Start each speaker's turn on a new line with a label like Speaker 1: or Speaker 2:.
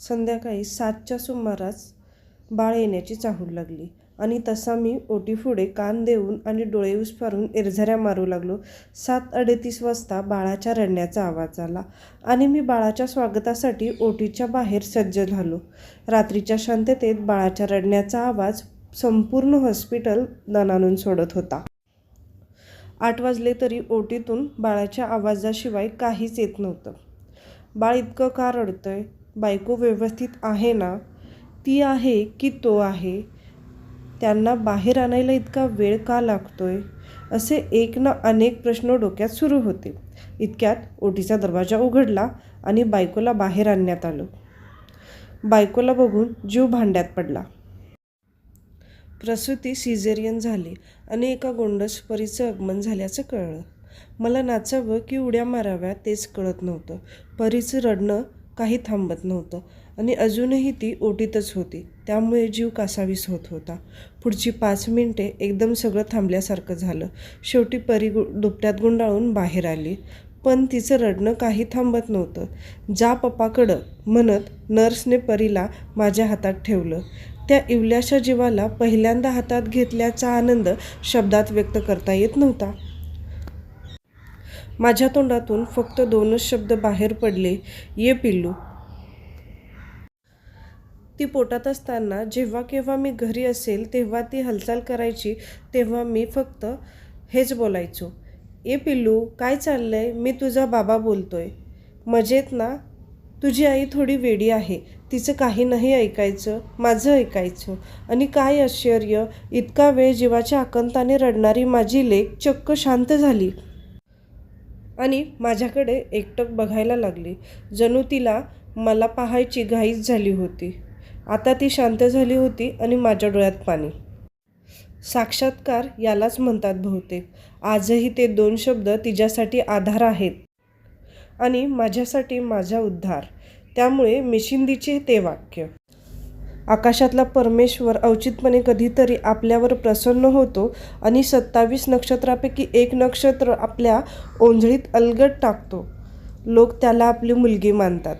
Speaker 1: संध्याकाळी सातच्या सुमारास बाळ येण्याची चाहूल लागली. आणि तसा मी ओटीपुढे कान देऊन आणि डोळे उस्फारून एरझऱ्या मारू लागलो. सात अडतीस वाजता बाळाच्या रडण्याचा आवाज आला आणि मी बाळाच्या स्वागतासाठी ओटीच्या बाहेर सज्ज झालो. रात्रीच्या शांततेत बाळाच्या रडण्याचा आवाज संपूर्ण हॉस्पिटल दणाणून सोडत होता. आठ वाजले तरी ओटीतून बाळाच्या आवाजाशिवाय काहीच येत नव्हतं. बाळ इतकं का रडतंय? बायको व्यवस्थित आहे ना? ती आहे की तो आहे? त्यांना बाहेर आणायला इतका वेळ का लागतोय? असे एक ना अनेक प्रश्न डोक्यात सुरू होते. इतक्यात ओटीचा दरवाजा उघडला आणि बायकोला बाहेर आणण्यात आलं. बायकोला बघून जीव भांड्यात पडला. प्रसूती सिझेरियन झाली आणि एका गोंडस परीचं आगमन झाल्याचं कळलं. मला नाचावं की उड्या माराव्या तेच कळत नव्हतं. परीचं रडणं काही थांबत नव्हतं आणि अजूनही ती ओटीतच होती. त्यामुळे जीव कासावीस होत होता. पुढची पाच मिनिटे एकदम सगळं थांबल्यासारखं झालं. शेवटी परी गु दुपट्यात गुंडाळून बाहेर आली. पण तिचं रडणं काही थांबत नव्हतं. जा पप्पाकडं म्हणत नर्सने परीला माझ्या हातात ठेवलं त्या इवल्याशा जीवाला पहिल्यांदा हातात घेतल्याचा आनंद शब्दात व्यक्त करता येत नव्हता. माझ्या तोंडातून फक्त दोनच शब्द बाहेर पडले ये पिल्लू. ती पोटात असताना जेव्हा केव्हा मी घरी असेल तेव्हा ती हालचाल करायची तेव्हा मी फक्त हेच बोलायचो ए पिल्लू काय चाललंय? मी तुझा बाबा बोलतोय. मजेत ना? तुझी आई थोडी वेडी आहे तिचं काही नाही ऐकायचं माझं ऐकायचं. आणि काय आश्चर्य इतका वेळ जीवाच्या आकंताने रडणारी माझी लेक चक्क शांत झाली. आणि माझ्याकडे एकटक बघायला लागली. जणू तिला मला पाहायची घाईच झाली होती. आता ती शांत झाली होती आणि माझ्या डोळ्यात पाणी. साक्षात्कार यालाच म्हणतात बहुतेक. आजही ते दोन शब्द तिच्यासाठी आधार आहेत आणि माझ्यासाठी माझा उद्धार. त्यामुळे मिशिंदीचे ते वाक्य. आकाशातला परमेश्वर औचितपणे कधीतरी आपल्यावर प्रसन्न होतो आणि सत्तावीस नक्षत्रापैकी एक नक्षत्र आपल्या ओंजळीत अलगट टाकतो. लोक त्याला आपली मुलगी मानतात.